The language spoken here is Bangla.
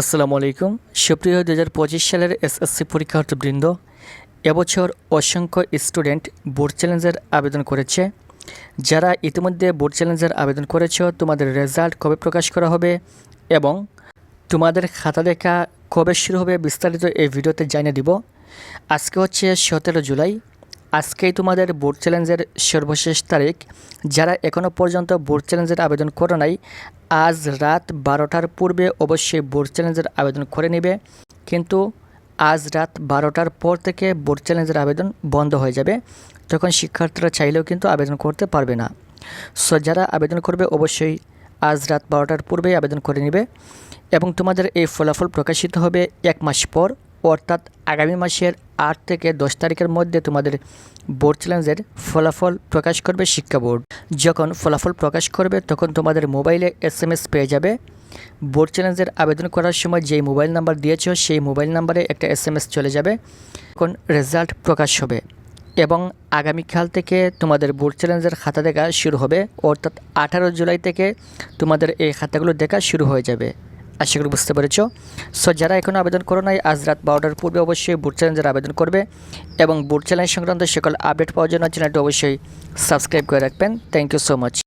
আসসালামু আলাইকুম। সুপ্রিয় দু হাজার পঁচিশ সালের এসএসসি পরীক্ষার্থীবৃন্দ, এবছর অসংখ্য স্টুডেন্ট বোর্ড চ্যালেঞ্জের আবেদন করেছে। যারা ইতিমধ্যে বোর্ড চ্যালেঞ্জের আবেদন করেছ, তোমাদের রেজাল্ট কবে প্রকাশ করা হবে এবং তোমাদের খাতা দেখা কবে শুরু হবে বিস্তারিত এই ভিডিওতে জানিয়ে দিব। আজকে হচ্ছে সতেরো জুলাই আজকেই তোমাদের বোর্ড চ্যালেঞ্জের সর্বশেষ তারিখ। যারা এখনও পর্যন্ত বোর্ড চ্যালেঞ্জের আবেদন করে নাই, আজ রাত বারোটার পূর্বে অবশ্যই বোর্ড চ্যালেঞ্জের আবেদন করে নেবে। কিন্তু আজ রাত বারোটার পর থেকে বোর্ড চ্যালেঞ্জের আবেদন বন্ধ হয়ে যাবে। তখন শিক্ষার্থীরা চাইলেও কিন্তু আবেদন করতে পারবে না। সো যারা আবেদন করবে, অবশ্যই আজ রাত বারোটার পূর্বেই আবেদন করে নেবে। এবং তোমাদের এই ফলাফল প্রকাশিত হবে এক মাস পর, অর্থাৎ আগামী মাসের আট থেকে দশ তারিখের মধ্যে তোমাদের বোর্ড চ্যালেঞ্জের ফলাফল প্রকাশ করবে শিক্ষা বোর্ড। যখন ফলাফল প্রকাশ করবে, তখন তোমাদের মোবাইলে এস এম এস পেয়ে যাবে। বোর্ড চ্যালেঞ্জের আবেদন করার সময় যেই মোবাইল নাম্বার দিয়েছ, সেই মোবাইল নাম্বারে একটা এস এম এস চলে যাবে। তখন রেজাল্ট প্রকাশ হবে এবং আগামীকাল থেকে তোমাদের বোর্ড চ্যালেঞ্জের খাতা দেখা শুরু হবে। অর্থাৎ আঠারো জুলাই থেকে তোমাদের এই খাতাগুলো দেখা শুরু হয়ে যাবে। আশা করি বুঝতে পেরেছ। সো যারা এখনও আবেদন করো নাই, আজ রাত বারোটার পূর্বে অবশ্যই বুট চ্যালেঞ্জের আবেদন করবে এবং বুট চ্যালেঞ্জ সংক্রান্ত সকল আপডেট পাওয়ার জন্য চ্যানেলটি অবশ্যই সাবস্ক্রাইব করে রাখবেন। Thank you so much